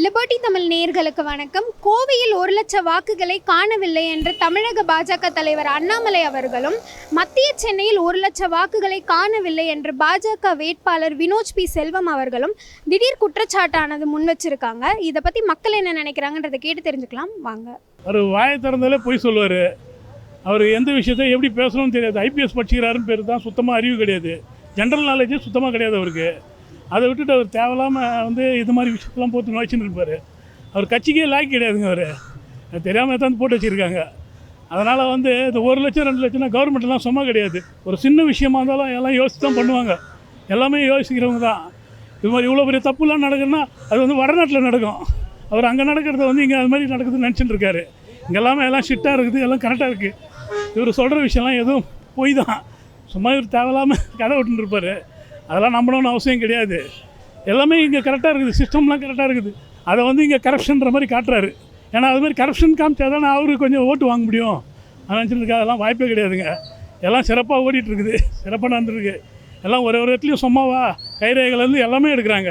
Liberty Tamil நேர்களுக்கு வணக்கம். கோவையில் ஒரு லட்ச வாக்குகளை காணவில்லை என்று தமிழக பாஜக தலைவர் அண்ணாமலை அவர்களும் மத்திய சென்னையில் ஒரு லட்ச வாக்குகளை காணவில்லை என்று பாஜக வேட்பாளர் வினோஜ் பி. செல்வம் அவர்களும் திடீர் குற்றச்சாட்டானது முன் வச்சிருக்காங்க. இதை பற்றி மக்கள் என்ன நினைக்கிறாங்கன்றதை கேட்டு தெரிஞ்சுக்கலாம். வாங்க. அவர் வாயை திறந்தாலே பொய் சொல்லுவார். அவர் எந்த விஷயத்தை எப்படி பேசணும்னு தெரியாது. ஐபிஎஸ் படிச்சுக்கிறாருன்னு பேர் தான் சுத்தமாக அறிவு கிடையாது. ஜென்ரல் நாலேஜே சுத்தமாக கிடையாது அவருக்கு. அதை விட்டுட்டு அவர் தேவையில்லாமல் வந்து இது மாதிரி விஷயத்தெல்லாம் போட்டு வச்சுன்னு இருப்பார். அவர் கட்சிக்கே லாக் கிடையாதுங்க அவர். தெரியாமல் தான் போட்டு வச்சுருக்காங்க. அதனால் வந்து இந்த ஒரு லட்சம் ரெண்டு லட்சம்னா கவர்மெண்ட்லாம் சும்மா கிடையாது. ஒரு சின்ன விஷயமா இருந்தாலும் எல்லாம் யோசித்து தான் பண்ணுவாங்க. எல்லாமே யோசிக்கிறவங்க தான். இது மாதிரி இவ்வளோ பெரிய தப்புலாம் நடக்குதுன்னா அது வந்து வடநாட்டில் நடக்கும். அவர் அங்கே நடக்கிறது வந்து இங்கே அது மாதிரி நடக்குதுன்னு நினச்சிட்டு இருக்காரு. இங்கே எல்லாமே எல்லாம் ஷிட்டாக இருக்குது எல்லாம் கரெக்டாக இருக்குது இவர் சொல்கிற விஷயம்லாம் எதுவும் பொய் தான். சும்மா இவர் தேவையில்லாமல் கதை விட்டுன்னு இருப்பார். அதெல்லாம் நம்பணும்னு அவசியம் கிடையாது. எல்லாமே இங்கே கரெக்டாக இருக்குது. சிஸ்டம்லாம் கரெக்டாக இருக்குது. அதை வந்து இங்கே கரப்ஷன்ற மாதிரி காட்டுறாரு. ஏன்னா அது மாதிரி கரப்ஷன் காமிச்சா தானே அவருக்கு கொஞ்சம் ஓட்டு வாங்க முடியும். நினச்சிருக்கா அதெல்லாம் வாய்ப்பே கிடையாதுங்க. எல்லாம் சிறப்பாக ஓடிட்டுருக்குது. சிறப்பாக நடந்துருக்கு. எல்லாம் ஒரு ஒரு இடத்துலையும் சும்மாவா? கைரேகைலேருந்து எல்லாமே எடுக்கிறாங்க.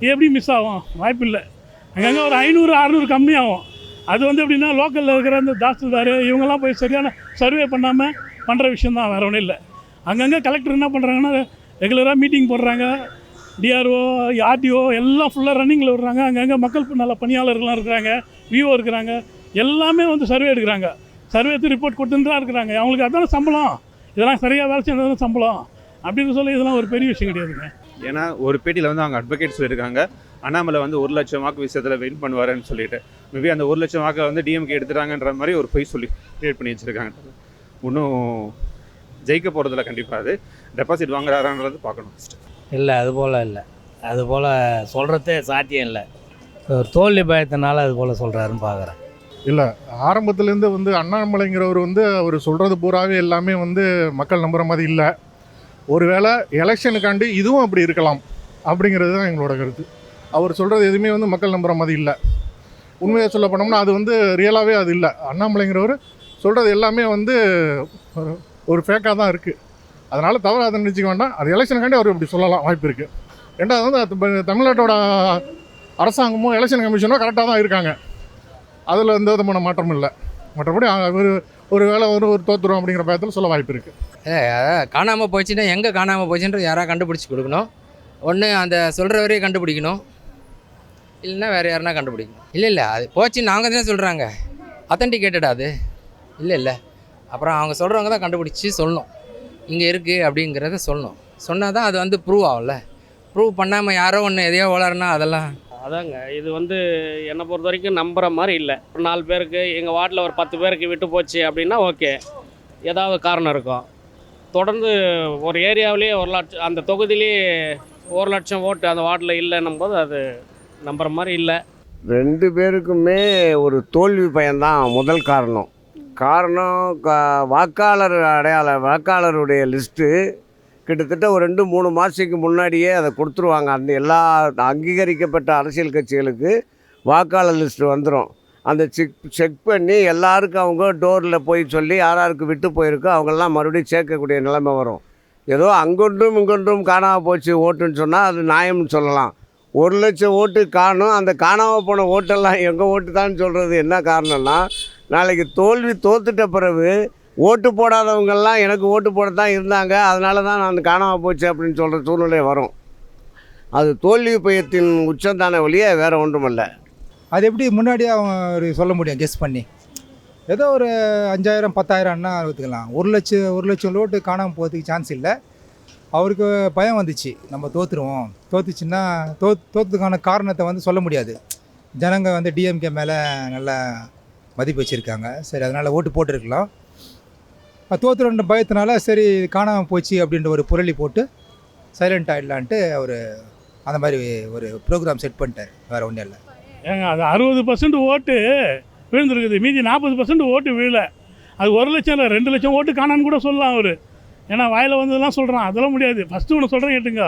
இது எப்படி மிஸ் ஆகும்? வாய்ப்பு இல்லை. அங்கங்கே ஒரு ஐநூறு அறநூறு கம்மியாகும் அது வந்து எப்படின்னா லோக்கலில் இருக்கிற அந்த தாசில்தார் இவங்கெல்லாம் போய் சரியான சர்வே பண்ணாமல் பண்ணுற விஷயம் தான் வேறு ஒன்றும் இல்லை. அங்கங்கே கலெக்டர் என்ன பண்ணுறாங்கன்னா ரெகுலராக மீட்டிங் போடுறாங்க. டிஆர்ஓ ஆர்டிஓ எல்லாம் ஃபுல்லாக ரன்னிங்கில் விடுறாங்க. அங்கங்கே மக்கள் நல்ல பணியாளர்கள்லாம் இருக்கிறாங்க. விஓ இருக்கிறாங்க. எல்லாமே வந்து சர்வே எடுக்கிறாங்க. சர்வே எடுத்து ரிப்போர்ட் கொடுத்துட்டு தான் இருக்கிறாங்க. அவங்களுக்கு அதான சம்பளம். இதெல்லாம் சரியாக வேலை செஞ்சதான சம்பளம். அப்படின்னு சொல்லி இதெல்லாம் ஒரு பெரிய விஷயம் கிடையாதுங்க ஏன்னா ஒரு பேட்டியில் வந்து அவங்க அட்வொகேட் சொல்லியிருக்காங்க. அண்ணாமலை வந்து ஒரு லட்சம் வாக்கு விஷயத்தில் வின் பண்ணுவாருன்னு சொல்லிட்டு. மேபி அந்த ஒரு லட்சம் வாக்கை வந்து டிஎம்கே எடுத்துட்டாங்கன்ற மாதிரி ஒரு பொய் சொல்லி கிரியேட் பண்ணி வச்சுருக்காங்க. இன்னும் ஜெயிக்க போகிறதுல கண்டிப்பாக அது டெபாசிட் வாங்குறாரான்றது பார்க்கணும் ஃபஸ்ட்டு இல்லை அது போல் இல்லை. அது போல் சொல்கிறதே சாத்தியம் இல்லை. ஒரு தோல்வி பயத்தினால அது போல் சொல்கிறாருன்னு பார்க்குறேன் இல்லை ஆரம்பத்துலேருந்து வந்து அண்ணாமலைங்கிறவர் வந்து அவர் சொல்கிறது பூராவே எல்லாமே வந்து மக்கள் நம்புகிற மாதிரி இல்லை. ஒருவேளை எலெக்ஷனுக்காண்டி இதுவும் அப்படி இருக்கலாம் அப்படிங்கிறது தான் எங்களோட கருத்து. அவர் சொல்கிறது எதுவுமே வந்து மக்கள் நம்புகிற மாதிரி இல்லை. உண்மையை சொல்ல போனோம்னா அது வந்து ரியலாகவே அது இல்லை. அண்ணாமலைங்கிறவர் சொல்கிறது எல்லாமே வந்து ஒரு- ஃபேக்காக தான் இருக்குது அதனால் தவிர அதை நினச்சிக்க வேண்டாம். அது எலெக்ஷனுக்காண்டி அவர் இப்படி சொல்லலாம் வாய்ப்பு இருக்குது ரெண்டாவது வந்து தமிழ்நாட்டோட அரசாங்கமும் எலெக்ஷன் கமிஷனும் கரெக்டாக தான் இருக்காங்க. அதில் எந்த விதமான மாற்றமும் இல்லை. மற்றபடி ஒரு ஒரு வேளை ஒரு ஒரு தோத்துரும் அப்படிங்கிற பயத்தில் சொல்ல வாய்ப்பு இருக்குது காணாமல் போச்சுன்னா எங்கே காணாமல் போச்சுன்றது யாராவது கண்டுபிடிச்சி கொடுக்கணும்? ஒன்று அந்த சொல்கிறவரையே கண்டுபிடிக்கணும். இல்லைன்னா வேறு யாருனா கண்டுபிடிக்கணும். இல்லை இல்லை அது போச்சு நாங்கள் தான் சொல்கிறாங்க அத்தன்டிகேட்டடா அது? இல்லை இல்லை. அப்புறம் அவங்க சொல்கிறவங்க தான் கண்டுபிடிச்சி சொல்லணும். இங்கே இருக்குது அப்படிங்கிறத சொல்லணும். சொன்னால் தான் அது வந்து ப்ரூவ் ஆகும்ல. ப்ரூவ் பண்ணாமல் யாரோ ஒன்று எதையோ வளருனா அதெல்லாம். அதாங்க. இது வந்து என்னை பொறுத்த வரைக்கும் நம்புகிற மாதிரி இல்லை. ஒரு நாலு பேருக்கு எங்கள் வார்டில் ஒரு பத்து பேருக்கு விட்டு போச்சு அப்படின்னா ஓகே ஏதாவது காரணம் இருக்கும். தொடர்ந்து ஒரு ஏரியாவிலேயே ஒரு லட்சம் அந்த தொகுதியிலேயே ஒரு லட்சம் ஓட்டு அந்த வார்டில் இல்லைன்னும் போது அது நம்புகிற மாதிரி இல்லை. ரெண்டு பேருக்குமே ஒரு தோல்வி பயம்தான் முதல் காரணம். காரணம் கா வாக்காளர் அடையாள வாக்காளருடைய லிஸ்ட்டு கிட்டத்தட்ட ஒரு ரெண்டு மூணு மாதத்துக்கு முன்னாடியே அதை கொடுத்துருவாங்க. அந்த எல்லா அங்கீகரிக்கப்பட்ட அரசியல் கட்சிகளுக்கு வாக்காளர் லிஸ்ட்டு வந்துடும் அந்த செக் செக் பண்ணி எல்லாருக்கும் அவங்க டோரில் போய் சொல்லி யாராருக்கு விட்டு போயிருக்கோ அவங்கெல்லாம் மறுபடியும் சேர்க்கக்கூடிய நிலைமை வரும். ஏதோ அங்கொன்றும் இங்கொன்றும் காணாமல் போச்சு ஓட்டுன்னு சொன்னால் அது நியாயம்னு சொல்லலாம். ஒரு லட்சம் ஓட்டு காணும் அந்த காணாமல் போன ஓட்டெல்லாம் எங்கள் ஓட்டு தான் சொல்கிறது என்ன காரணம்னா நாளைக்கு தோல்வி தோத்துட்ட பிறகு ஓட்டு போடாதவங்கெல்லாம் எனக்கு ஓட்டு போட தான் இருந்தாங்க. அதனால தான் நான் காணாமல் போச்சு அப்படின்னு சொல்கிற சூழ்நிலை வரும். அது தோல்வி பயத்தின் உச்சந்தான வழியே ஒழிய வேறு இல்லை அது எப்படி முன்னாடியே அவங்க ஒரு சொல்ல முடியும் கெஸ் பண்ணி. ஏதோ ஒரு அஞ்சாயிரம் பத்தாயிரம்னா எடுத்துக்கலாம் ஒரு லட்சம் ஒரு லட்சம் லோட்டு காணாமல் போகிறதுக்கு சான்ஸ் இல்லை. அவருக்கு பயம் வந்துச்சு. நம்ம தோற்றுருவோம் தோத்துச்சுன்னா தோ தோத்துக்கான காரணத்தை வந்து சொல்ல முடியாது. ஜனங்க வந்து டிஎம்கே மேலே நல்லா மதிப்பு வச்சுருக்காங்க. சரி அதனால் ஓட்டு போட்டிருக்கலாம். தோத்துறன்ற பயத்தினால சரி காணாமல் போச்சு அப்படின்ற ஒரு புரளி போட்டு சைலண்ட் ஆகிடலான்ட்டு அவர் அந்த மாதிரி ஒரு ப்ரோக்ராம் செட் பண்ணிட்டார் வேறு ஒன்றும் இல்லை. ஏங்க அது அறுபது பர்சன்ட் ஓட்டு விழுந்துருக்குது. மீதி நாற்பது பர்சன்ட் ஓட்டு விழல. அது ஒரு லட்சம் இல்லை ரெண்டு லட்சம் ஓட்டு காணான்னு கூட சொல்லலாம் அவர். ஏன்னா வாயில் வந்ததெல்லாம் சொல்கிறான் அதெல்லாம் முடியாது. ஃபஸ்ட்டு ஒன்று சொல்கிறேன் கேட்டுங்க.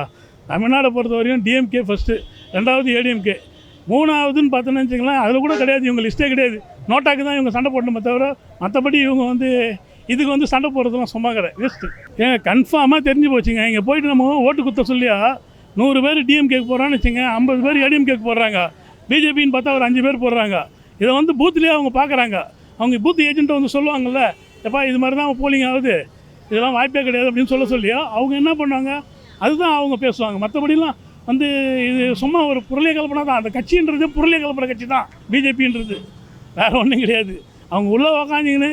தமிழ்நாடை பொறுத்த வரையும் டிஎம்கே ஃபஸ்ட்டு ரெண்டாவது ஏடிஎம்கே மூணாவதுன்னு பார்த்தோன்னு வச்சுங்களேன் அதில் கூட கிடையாது இவங்க லிஸ்ட்டே கிடையாது. நோட்டாக்கு தான் இவங்க சண்டை போடணுமே தவிர மற்றபடி இவங்க வந்து இதுக்கு வந்து சண்டை போடுறதுலாம் சும்மா கிடையாது வேஸ்ட்டு ஏங்க கன்ஃபார்மாக தெரிஞ்சு போச்சுங்க. இங்கே போயிட்டு நம்ம ஓட்டு குத்த சொல்லியா நூறு பேர் டிஎம்கேக்கு போகிறான்னு வச்சுங்க ஐம்பது பேர் ஏடிஎம்கேக்கு போடுறாங்க. பிஜேபின்னு பார்த்தா ஒரு அஞ்சு பேர் போடுறாங்க. இதை வந்து பூத்துலேயே அவங்க பார்க்குறாங்க. அவங்க பூத் ஏஜென்ட்டை வந்து சொல்லுவாங்கல்ல எப்பா இது மாதிரி தான் போலிங் ஆகுது. இதெல்லாம் வாய்ப்பே கிடையாது அப்படின்னு சொல்ல சொல்லியோ? அவங்க என்ன பண்ணுவாங்க? அதுதான் அவங்க பேசுவாங்க. மற்றபடிலாம் வந்து இது சும்மா ஒரு புரளிய கல்பனை தான். அந்த கட்சின்றது புரளிய கல்பனை கட்சி தான். பிஜேபின்றது. வேறு ஒன்றும் கிடையாது. அவங்க உள்ளே உக்காந்திங்கன்னு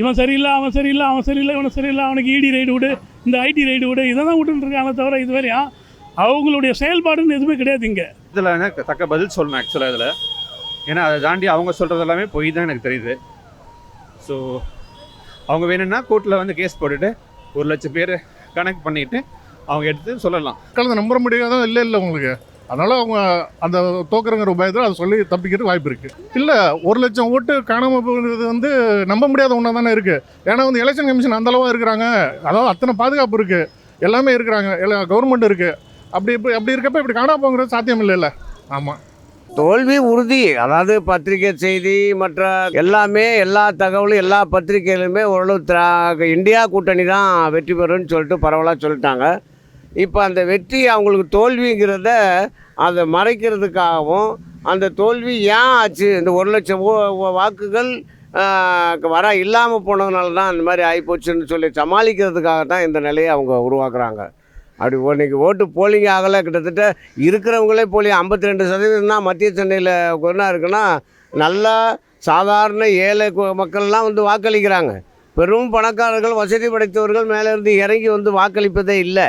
இவன் சரியில்லை அவன் சரியில்லை அவன் சரியில்லை இவன் சரியில்லை அவனுக்கு இடி ரைடு விடு இந்த ஐடி ரைடு விடு இதை தான் விட்டுருக்காங்க தவிர இது வரையும் அவங்களுடைய செயல்பாடுன்னு எதுவுமே கிடையாது இங்கே. இதில் எனக்கு தக்க பதில் சொல்லணும் ஆக்சுவலாக இதில். ஏன்னா அதை தாண்டி அவங்க சொல்கிறது எல்லாமே பொய் தான் எனக்கு தெரியுது. ஸோ அவங்க வேணும்னா கோர்ட்டில் வந்து கேஸ் போட்டுட்டு ஒரு லட்சம் பேர் கனெக்ட் பண்ணிவிட்டு அவங்க எடுத்து சொல்லலாம். மக்கள் அதை நம்ப முடியாத? இல்லை இல்லை உங்களுக்கு. அதனால் அவங்க அந்த தோக்குறங்கிற பயத்தில் அதை சொல்லி தப்பிக்கிறதுக்கு வாய்ப்பு இருக்குது இல்லை ஒரு லட்சம் ஓட்டு காணாமல் போகிறது வந்து நம்ப முடியாத ஒன்றா தானே இருக்குது ஏன்னா வந்து எலெக்ஷன் கமிஷன் அந்த அளவாக இருக்கிறாங்க. அதாவது அத்தனை பாதுகாப்பு இருக்குது எல்லாமே இருக்கிறாங்க. எல்லா கவர்மெண்ட் இருக்குது அப்படி இப்படி அப்படி இருக்கப்ப இப்படி காணாம போங்கிறது சாத்தியம் இல்லைல்ல. ஆமாம் தோல்வி உறுதி. அதாவது பத்திரிகை செய்தி மற்ற எல்லாமே எல்லா தகவலும் எல்லா பத்திரிகையிலுமே ஓரளவு இந்தியா கூட்டணி தான் வெற்றி பெறும்னு சொல்லிட்டு பரவலாக சொல்லிட்டாங்க. இப்போ அந்த வெற்றி அவங்களுக்கு தோல்விங்கிறத அதை மறைக்கிறதுக்காகவும் அந்த தோல்வி ஏன் ஆச்சு? இந்த ஒரு லட்சம் ஓ- வாக்குகள் வர இல்லாமல் போனதுனால தான் அந்த மாதிரி ஆகிப்போச்சுன்னு சொல்லி சமாளிக்கிறதுக்காக தான் இந்த நிலையை அவங்க உருவாக்குறாங்க. அப்படி இன்றைக்கி ஓட்டு போலிங் ஆகலை. கிட்டத்தட்ட இருக்கிறவங்களே போலி ஐம்பத்தி ரெண்டு சதவீதம் தான் மத்திய சென்னையில் என்ன இருக்குன்னா நல்லா சாதாரண ஏழை மக்கள்லாம் வந்து வாக்களிக்கிறாங்க. பெரும் பணக்காரர்கள் வசதி படைத்தவர்கள் மேலேருந்து இறங்கி வந்து வாக்களிப்பதே இல்லை.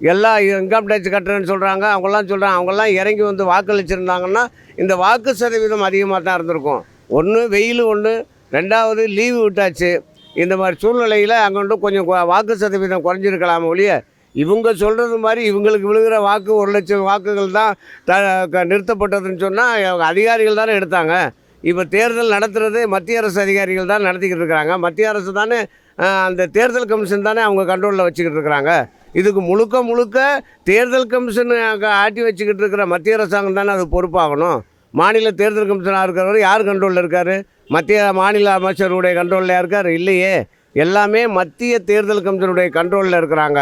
எல்லாம் இன்கம் டேக்ஸ் கட்டுறேன்னு சொல்கிறாங்க அவங்கெல்லாம் சொல்கிறாங்க அவங்கெல்லாம் இறங்கி வந்து வாக்களிச்சிருந்தாங்கன்னா இந்த வாக்கு சதவீதம் அதிகமாக தான் இருந்திருக்கும். ஒன்று வெயில் ஒன்று ரெண்டாவது லீவு விட்டாச்சு. இந்த மாதிரி சூழ்நிலையில் அங்கே வந்து கொஞ்சம் வாக்கு சதவீதம் குறைஞ்சிருக்கலாம் ஒழிய இவங்க சொல்கிறது மாதிரி இவங்களுக்கு விழுகிற வாக்கு ஒரு லட்சம் வாக்குகள் தான் த க- நிறுத்தப்பட்டதுன்னு சொன்னால் அதிகாரிகள் தானே எடுத்தாங்க. இப்போ தேர்தல் நடத்துகிறது மத்திய அரசு அதிகாரிகள் தான் நடத்திக்கிட்டு இருக்கிறாங்க. மத்திய அரசு தானே அந்த தேர்தல் கமிஷன் தானே அவங்க கண்ட்ரோலில் வச்சுக்கிட்டு இருக்கிறாங்க. இதுக்கு முழுக்க முழுக்க தேர்தல் கமிஷன் அங்கே ஆட்டி வச்சுக்கிட்டு இருக்கிற மத்திய அரசாங்கம் தானே அது பொறுப்பாகணும்? மாநில தேர்தல் கமிஷனாக இருக்கிறவர் யார் கண்ட்ரோலில் இருக்கார்? மத்திய மாநில அமைச்சருடைய கண்ட்ரோலில் இருக்கார் இல்லையே. எல்லாமே மத்திய தேர்தல் கமிஷனுடைய கண்ட்ரோலில் இருக்கிறாங்க.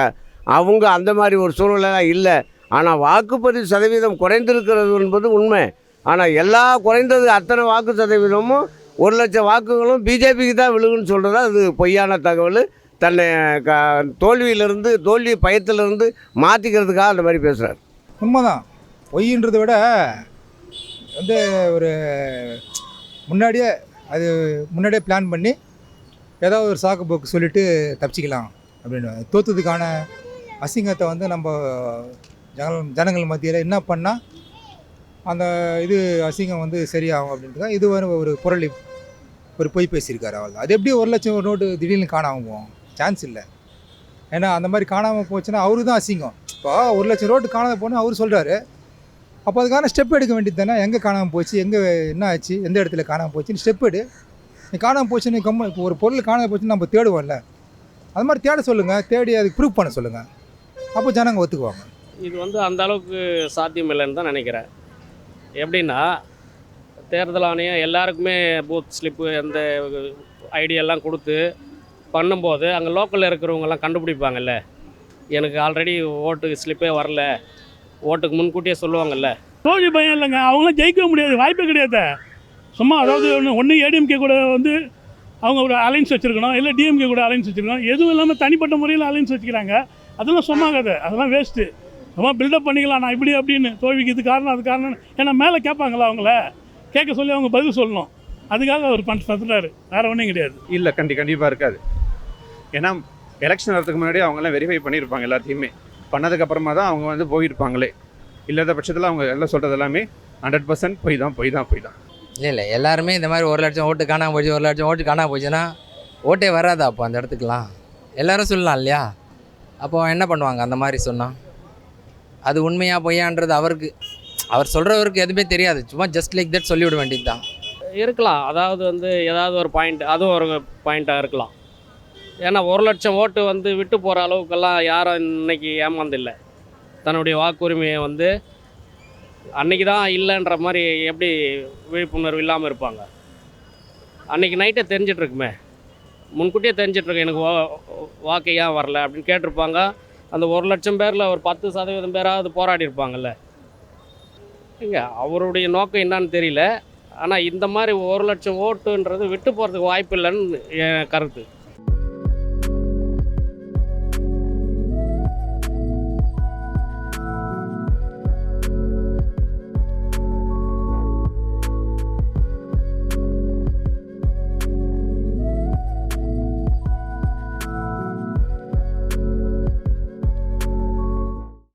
அவங்க அந்த மாதிரி ஒரு சூழ்நிலை இல்லை. ஆனால் வாக்குப்பதிவு சதவீதம் குறைந்திருக்கிறது என்பது உண்மை. ஆனால் எல்லா குறைந்தது அத்தனை வாக்கு சதவீதமும் ஒரு லட்சம் வாக்குகளும் பிஜேபிக்கு தான் விழுகுன்னு சொல்கிறது அது பொய்யான தகவல். தன்னை க தோல்வியிலிருந்து தோல்வி பயத்திலிருந்து மாற்றிக்கிறதுக்காக அந்த மாதிரி பேசுகிறார் உண்மைதான். பொய்ன்றதை விட வந்து ஒரு முன்னாடியே அது முன்னாடியே பிளான் பண்ணி ஏதாவது ஒரு சாக்கு போக்கு சொல்லிவிட்டு தப்பிச்சிக்கலாம் அப்படின்னு. தோத்ததுக்கான அசிங்கத்தை வந்து நம்ம ஜனங்கள் ஜனங்கள் மத்தியில் என்ன பண்ணால் அந்த இது அசிங்கம் வந்து சரியாகும் அப்படின்றதா இது ஒரு ஒரு புரளி ஒரு பொய் பேசியிருக்காரு அவள் அது எப்படி ஒரு லட்சம் நோட்டு திடீர்னு காணாமல் போவோம் சான்ஸ் இல்லை. ஏன்னா அந்த மாதிரி காணாமல் போச்சுன்னா அவரு தான் அசிங்கம். இப்போ ஒரு லட்சம் ரோட்டு காணாமல் போனால் அவர் சொல்கிறாரு அப்போ அதுக்கான ஸ்டெப் எடுக்க வேண்டியது தானே. எங்கே காணாமல் போச்சு? எங்கே என்ன ஆச்சு? எந்த இடத்துல காணாமல் போச்சுன்னு ஸ்டெப் எடு. நீ காணாமல் போச்சுன்னு கம்ம இப்போ ஒரு பொருள் காணாமல் போச்சுன்னு நம்ம தேடுவோம்ல. அது மாதிரி தேட சொல்லுங்கள் தேடி அதுக்கு ப்ரூவ் பண்ண சொல்லுங்கள் அப்போ ஜனங்க ஒத்துக்குவாங்க. இது வந்து அந்த அளவுக்கு சாத்தியம் இல்லைன்னு தான் நினைக்கிறேன். எப்படின்னா தேர்தல் ஆணையம் எல்லாருக்குமே பூத் ஸ்லிப்பு அந்த ஐடியெல்லாம் கொடுத்து பண்ணும்போது அங்கே லோக்கலில் இருக்கிறவங்கெல்லாம் கண்டுபிடிப்பாங்கல்ல. எனக்கு ஆல்ரெடி ஓட்டுக்கு ஸ்லிப்பே வரல. ஓட்டுக்கு முன்கூட்டியே சொல்லுவாங்கல்ல. தோல்வி பயம் இல்லைங்க. அவங்களாம் ஜெயிக்கவே முடியாது. வாய்ப்பே கிடையாது. சும்மா அதாவது ஒன்று ஒன்று ஏடிஎம்கே கூட வந்து அவங்க ஒரு அலைன்ஸ் வச்சுருக்கணும். இல்லை டிஎம்கே கூட அலைன்ஸ் வச்சுருக்கணும். எதுவும் இல்லாமல் தனிப்பட்ட முறையில் அலைன்ஸ் வச்சுக்கிறாங்க. அதெல்லாம் சும்மா கதை அதெல்லாம் வேஸ்ட்டு சும்மா பில்டப் பண்ணிக்கலாம். நான் இப்படி அப்படின்னு தோல்விக்கு இது காரணம் அது காரணம் ஏன்னா மேலே கேட்பாங்களா அவங்கள? கேட்க சொல்லி அவங்க பதில் சொல்லணும். அதுக்காக அவர் பண்ண பத்துறாரு வேறு ஒன்றும் கிடையாது. இல்லை கண்டி கண்டிப்பாக இருக்காது. ஏன்னா எலெக்ஷன் வரதுக்கு முன்னாடி அவங்கெல்லாம் வெரிஃபை பண்ணியிருப்பாங்க எல்லாத்தையுமே. பண்ணதுக்கப்புறமா தான் அவங்க வந்து போயிருப்பாங்களே. இல்லாத பட்சத்தில் அவங்க எல்லாம் சொல்கிறது எல்லாமே ஹண்ட்ரட் பர்சன்ட் போய் தான் போய் தான் போய் தான். இல்லை இல்லை எல்லாருமே இந்த மாதிரி ஒரு லட்சம் ஓட்டு காணாம போச்சு ஒரு லட்சம் ஓட்டு காணாம போச்சுன்னா ஓட்டே வராதா அப்போ அந்த இடத்துக்குலாம் எல்லாரும் சொல்லலாம் இல்லையா? அப்போ என்ன பண்ணுவாங்க அந்த மாதிரி சொன்னால் அது உண்மையா பொய்யான்றது அவருக்கு அவர் சொல்கிறவருக்கு எதுவுமே தெரியாது. சும்மா ஜஸ்ட் லைக் தட் சொல்லிவிட வேண்டியது தான் இருக்கலாம். அதாவது வந்து ஏதாவது ஒரு பாயிண்ட் அதுவும் ஒரு பாயிண்ட்டாக இருக்கலாம். ஏன்னா ஒரு லட்சம் ஓட்டு வந்து விட்டு போகிற அளவுக்கெல்லாம் யாரும் இன்னைக்கு ஏமாந்தில்லை. தன்னுடைய வாக்குரிமையை வந்து அன்னைக்கு தான் இல்லைன்ற மாதிரி எப்படி விழிப்புணர்வு இல்லாமல் இருப்பாங்க? அன்றைக்கி நைட்டே தெரிஞ்சிட்ருக்குமே. முன்கூட்டியே தெரிஞ்சிட்ருக்கு எனக்கு வா வாக்கு ஏன் வரல அப்படின்னு கேட்டிருப்பாங்க. அந்த ஒரு லட்சம் பேரில் ஒரு பத்து சதவீதம் பேராவது போராடி இருப்பாங்கல்ல அவருடைய நோக்கம் என்னன்னு தெரியல. ஆனால் இந்த மாதிரி ஒரு லட்சம் ஓட்டுன்றது விட்டு போகிறதுக்கு வாய்ப்பு இல்லைன்னு என் கருத்து.